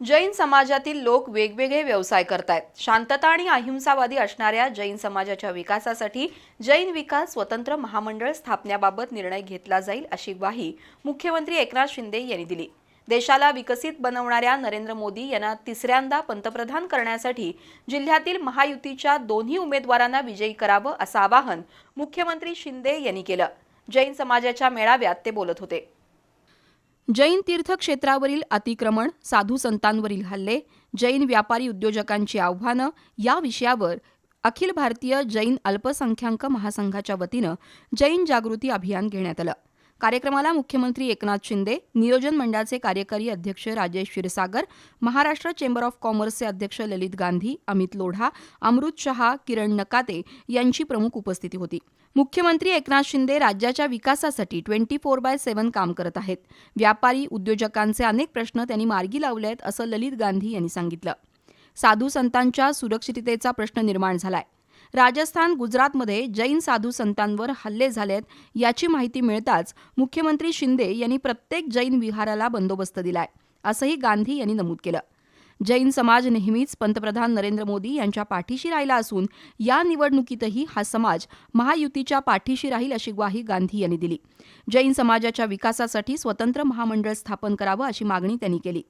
जैन समाजातील लोक वेगवेगळे व्यवसाय करतायत. शांतता आणि अहिंसावादी असणाऱ्या जैन समाजाच्या विकासासाठी जैन विकास स्वतंत्र महामंडळ स्थापण्याबाबत निर्णय घेतला जाईल अशी ग्वाही मुख्यमंत्री एकनाथ शिंदे यांनी दिली. देशाला विकसित बनवणाऱ्या नरेंद्र मोदी यांना तिसऱ्यांदा पंतप्रधान करण्यासाठी जिल्ह्यातील महायुतीच्या दोन्ही उमेदवारांना विजयी करावं असं आवाहन मुख्यमंत्री शिंदे यांनी केलं. जैन समाजाच्या मेळाव्यात ते बोलत होते. जैन तीर्थक्षेत्रावरील अतिक्रमण साधू संतांवरील हल्ले जैन व्यापारी उद्योजकांची आव्हानं या विषयावर अखिल भारतीय जैन अल्पसंख्याक महासंघाच्या वतीनं जैन जागृती अभियान घेण्यात आलं. कार्यक्रमाला मुख्यमंत्री एकनाथ शिंदे नियोजन मंडळाचे कार्यकारी अध्यक्ष राजेश क्षीरसागर महाराष्ट्र चेंबर ऑफ कॉमर्सचे अध्यक्ष ललित गांधी अमित लोढा अमृत शहा किरण नकाते यांची प्रमुख उपस्थिती होती. मुख्यमंत्री एकनाथ शिंदे राज्याच्या विकासासाठी ट्वेंटी फोर बाय सेव्हन काम करत आहेत. व्यापारी उद्योजकांचे अनेक प्रश्न त्यांनी मार्गी लावले आहेत असं ललित गांधी यांनी सांगितलं. साधू संतांच्या सुरक्षिततेचा प्रश्न निर्माण झालाय. राजस्थान गुजरातमध्ये जैन साधू संतांवर हल्ले झालेत याची माहिती मिळताच मुख्यमंत्री शिंदे यांनी प्रत्येक जैन विहाराला बंदोबस्त दिलाय असंही गांधी यांनी नमूद केलं. जैन समाज नेहमीच पंतप्रधान नरेंद्र मोदी यांच्या पाठीशी राहिला असून या निवडणुकीतही हा समाज महायुतीच्या पाठीशी राहील अशी ग्वाही गांधी यांनी दिली. जैन समाजाच्या विकासासाठी स्वतंत्र महामंडळ स्थापन करावं अशी मागणी त्यांनी केली.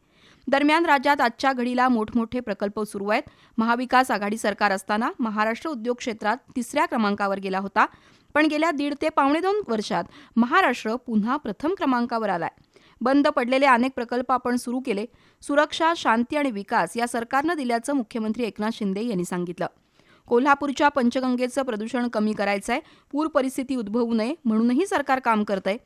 दरम्यान राज्यात आजच्या घडीला मोठमोठे प्रकल्प सुरू आहेत. महाविकास आघाडी सरकार असताना महाराष्ट्र उद्योग क्षेत्रात तिसऱ्या क्रमांकावर गेला होता. पण गेल्या दीड ते पावणे दोन वर्षात महाराष्ट्र पुन्हा प्रथम क्रमांकावर आलाय. बंद पडलेले अनेक प्रकल्प आपण सुरू केले. सुरक्षा शांती आणि विकास या सरकारनं दिल्याचं मुख्यमंत्री एकनाथ शिंदे यांनी सांगितलं. कोल्हापूरच्या पंचगंगेचं प्रदूषण कमी करायचं आहे पूर परिस्थिती उद्भवू नये म्हणूनही सरकार काम करतंय.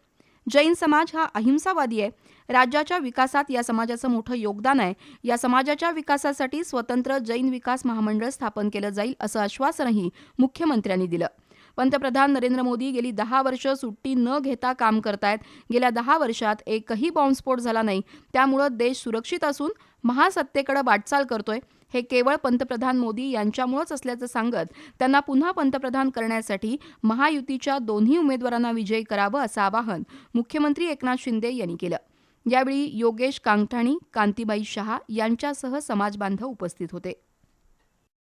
जैन समाज हा अहिंसावादी आहे. राज्याच्या विकासात या समाजाचं मोठं योगदान आहे. या समाजाच्या विकासासाठी स्वतंत्र जैन विकास महामंडळ स्थापन केलं जाईल असं आश्वासनही मुख्यमंत्र्यांनी दिलं. पंतप्रधान नरेंद्र मोदी गेली दहा वर्ष सुट्टी न घेता काम करतायत. गेल्या दहा वर्षात एकही बॉम्बस्फोट झाला नाही. त्यामुळं देश सुरक्षित असून महासत्तेकडे वाटचाल करतोय. हे केवळ पंतप्रधान मोदी यांच्यामुळेच असल्याचं सांगत त्यांना पुन्हा पंतप्रधान करण्यासाठी महायुतीच्या दोन्ही उमेदवारांना विजयी करावं असं आवाहन मुख्यमंत्री एकनाथ शिंदे यांनी केलं. यावेळी योगेश कांगठाणी कांतीबाई शहा यांच्यासह समाजबांधव उपस्थित होते.